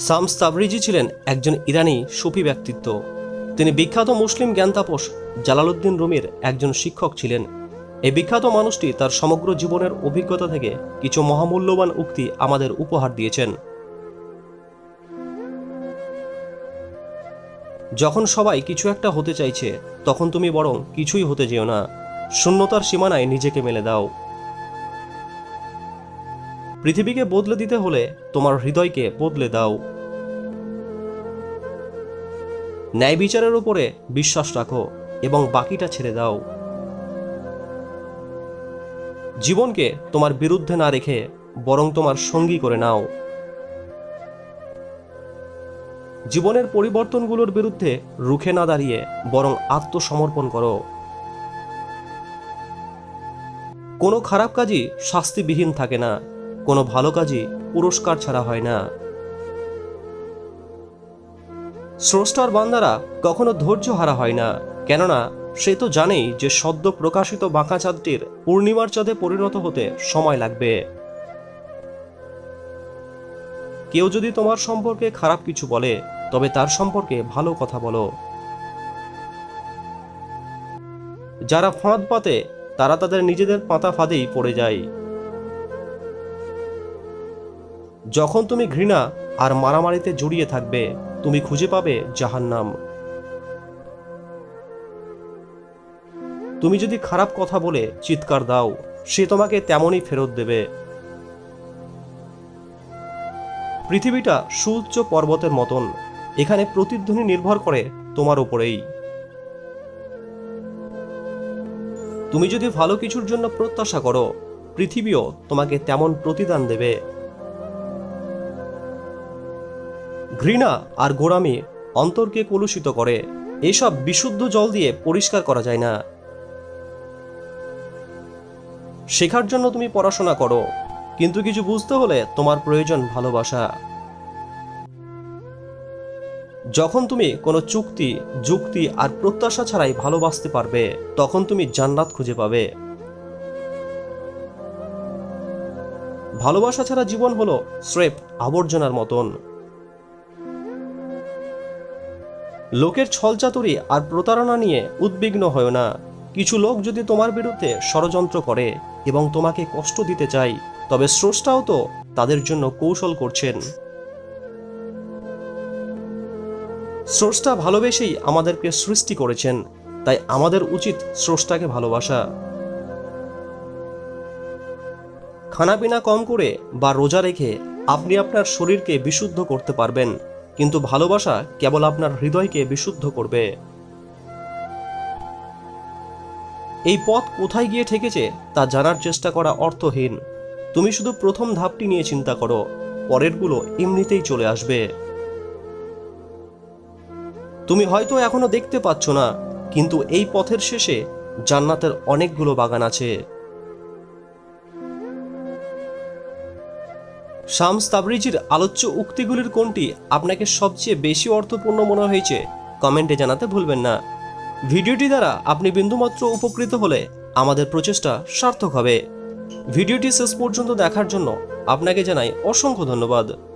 Shams Tabrizi ছিলেন একজন ইরানি সুফি ব্যক্তিত্ব। তিনি বিখ্যাত মুসলিম জ্ঞানতাপস জালালউদ্দিন রুমির একজন শিক্ষক ছিলেন। এই বিখ্যাত মানুষটি তার সমগ্র জীবনের অভিজ্ঞতা থেকে কিছু মহামূল্যবান উক্তি আমাদের উপহার দিয়েছেন। যখন সবাই কিছু একটা হতে চাইছে, তখন তুমি বরং কিছুই হতে যেও না। শূন্যতার সীমানায় নিজেকে মেলে দাও। পৃথিবীকে বদলে দিতে হলে তোমার হৃদয়কে বদলে দাও। ন্যায় বিচারের উপরে বিশ্বাস রাখো এবং বাকিটা ছেড়ে দাও। জীবনকে তোমার বিরুদ্ধে না রেখে বরং তোমার সঙ্গী করে নাও। জীবনের পরিবর্তনগুলোর বিরুদ্ধে রুখে না দাঁড়িয়ে বরং আত্মসমর্পণ করো। কোনো খারাপ কাজই শাস্তিবিহীন থাকে না। কোনো ভালো কাজই পুরস্কার ছাড়া হয় না। স্রষ্টার বান্দারা কখনো ধৈর্য হারা হয় না, কেননা সে তো জানেই যে সদ্য প্রকাশিত বাঁকা চাঁদটির পূর্ণিমার চাঁদে পরিণত হতে সময় লাগবে। কেউ যদি তোমার সম্পর্কে খারাপ কিছু বলে, তবে তার সম্পর্কে ভালো কথা বলো। যারা ফাঁদ পাতে, তারা তাদের নিজেদের পাতা ফাঁদেই পড়ে যায়। যখন তুমি ঘৃণা আর মারামারিতে জড়িয়ে থাকবে, তুমি খুঁজে পাবে জাহান্নাম। তুমি যদি খারাপ কথা বলে চিৎকার দাও, সে তোমাকে তেমনই ফেরত দেবে। পৃথিবীটা সুউচ্চ পর্বতের মতন, এখানে প্রতিধ্বনি নির্ভর করে তোমার উপরেই। তুমি যদি ভালো কিছুর জন্য প্রত্যাশা করো, পৃথিবীও তোমাকে তেমন প্রতিদান দেবে। ঘৃণা আর গোড়ামি অন্তরকে কলুষিত করে। এসব বিশুদ্ধ জল দিয়ে পরিষ্কার করা যায় না। শেখার জন্য তুমি পড়াশোনা করো, কিন্তু কিছু বুঝতে হলে তোমার প্রয়োজন ভালোবাসা। যখন তুমি কোনো চুক্তি, যুক্তি আর প্রত্যাশা ছাড়াই ভালোবাসতে পারবে, তখন তুমি জান্নাত খুঁজে পাবে। ভালোবাসা ছাড়া জীবন হলো স্রেফ আবর্জনার মতন। লোকের ছলচাতুরি আর প্রতারণা নিয়ে উদ্বিগ্ন হয় না। কিছু লোক যদি তোমার বিরুদ্ধে ষড়যন্ত্র করে এবং তোমাকে কষ্ট দিতে চায়, তবে স্রষ্টাও তো তাদের জন্য কৌশল করছেন। স্রষ্টা ভালোবেসেই আমাদেরকে সৃষ্টি করেছেন, তাই আমাদের উচিত স্রষ্টাকে ভালোবাসা। খানাপিনা কম করে বা রোজা রেখে আপনি আপনার শরীরকে বিশুদ্ধ করতে পারবেন। কিন্তু ভালোবাসা কেবল আপনার হৃদয়কে বিশুদ্ধ করবে। এই পথ কোথায় গিয়ে ঠেকেছে তা জানার চেষ্টা করা অর্থহীন। তুমি শুধু প্রথম ধাপটি নিয়ে চিন্তা করো পরেরগুলো এমনিতেই চলে আসবে। তুমি হয়তো এখনও দেখতে পাচ্ছ না, কিন্তু এই পথের শেষে জান্নাতের অনেকগুলো বাগান আছে। শামস তাবরিজির আলোচ্য উক্তিগুলির কোনটি আপনাকে সবচেয়ে বেশি অর্থপূর্ণ মনে হয়েছে, কমেন্টে জানাতে ভুলবেন না। ভিডিওটি দ্বারা আপনি বিন্দুমাত্র উপকৃত হলে আমাদের প্রচেষ্টা সার্থক হবে। ভিডিওটি শেষ পর্যন্ত দেখার জন্য আপনাকে জানাই অসংখ্য ধন্যবাদ।